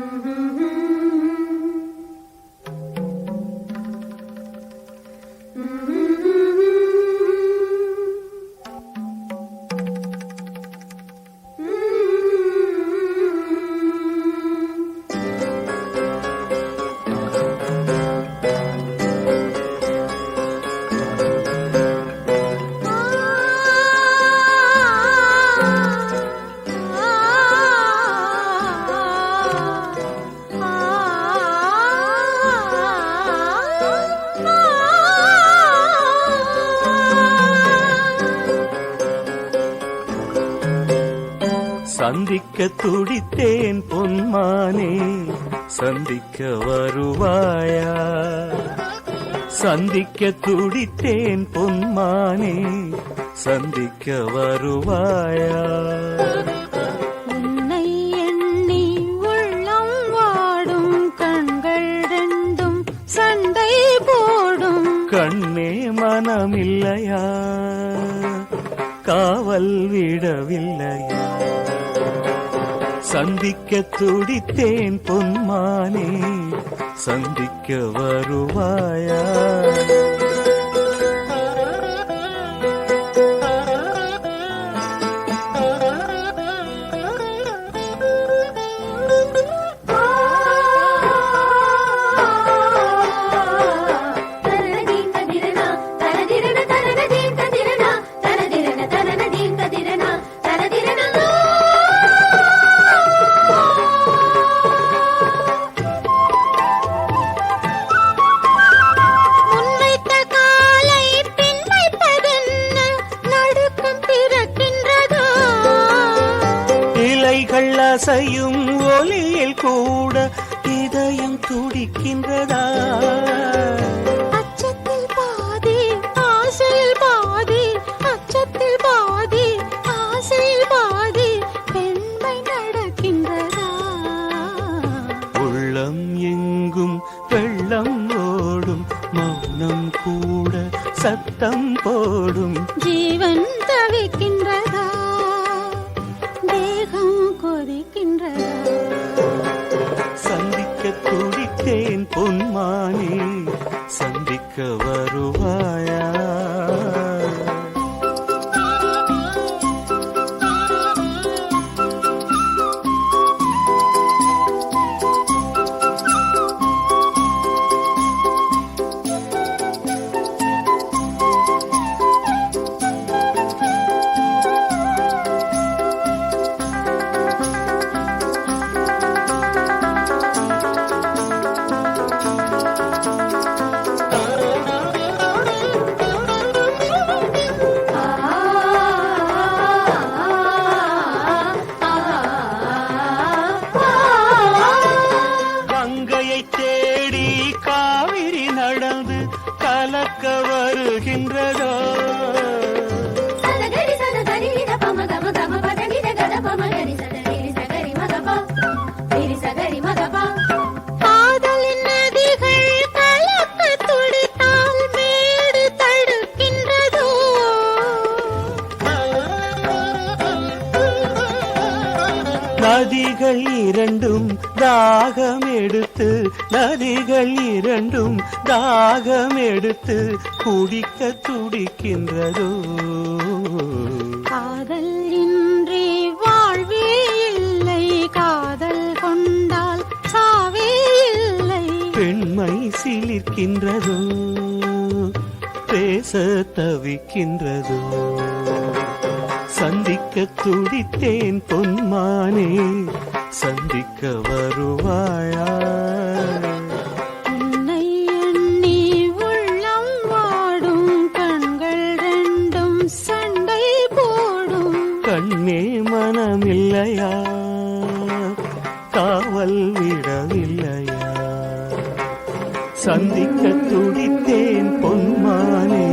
Mm-hmm. சந்திக்க துடித்தேன் பொன்மானே. சந்திக்க வருவாயா? சந்திக்க துடித்தேன் பொன்மானே. சந்திக்க வருவாயா? உன்னை எண்ணி உள்ளம் வாடும் கண்கள் ரெண்டும் சண்டை போடும். கண்ணே மனமில்லையா? காவல் விடவில்லையா? சந்திக்க துடித்தேன் பொன்மானே சந்திக்க வருவாயா? அசையும் ஒலியில் கூட இதயம் துடிக்கின்றதா? அச்சத்தில் பாதி ஆசையில் பாதி அச்சத்தில் பாதி ஆசையில் பாதி பெண்மை நடக்கின்றதா? உள்ளம் எங்கும் வெள்ளம் ஓடும் மௌனம் கூட சத்தம் போடும். ஜீவன் தவிக்கின்றதா? கொதிக்கின்றதா சந்திக்க துடித்தேன் பொன்மானே சந்திக்க வருவாயா? நதிகள் இரண்டும் தாகம் எடுத்து நதிகள் இரண்டும் தாகம் எடுத்து குடிக்க துடிக்கின்றதோ. காதல் இன்றி வாழ்வே இல்லை காதல் கொண்டால் சாவே இல்லை. பெண்மை சிலிர்க்கின்றதோ பேச தவிக்கின்றதோ. சந்திக்க துடித்தேன் பொன்மானே சந்திக்க வருவாயா? உன்னை எண்ணி உள்ளம் வாடும் கண்கள் ரெண்டும் சண்டை போடும். கண்ணே மனமில்லையா? காவல் விடவில்லையா? சந்திக்க துடித்தேன் பொன்மானே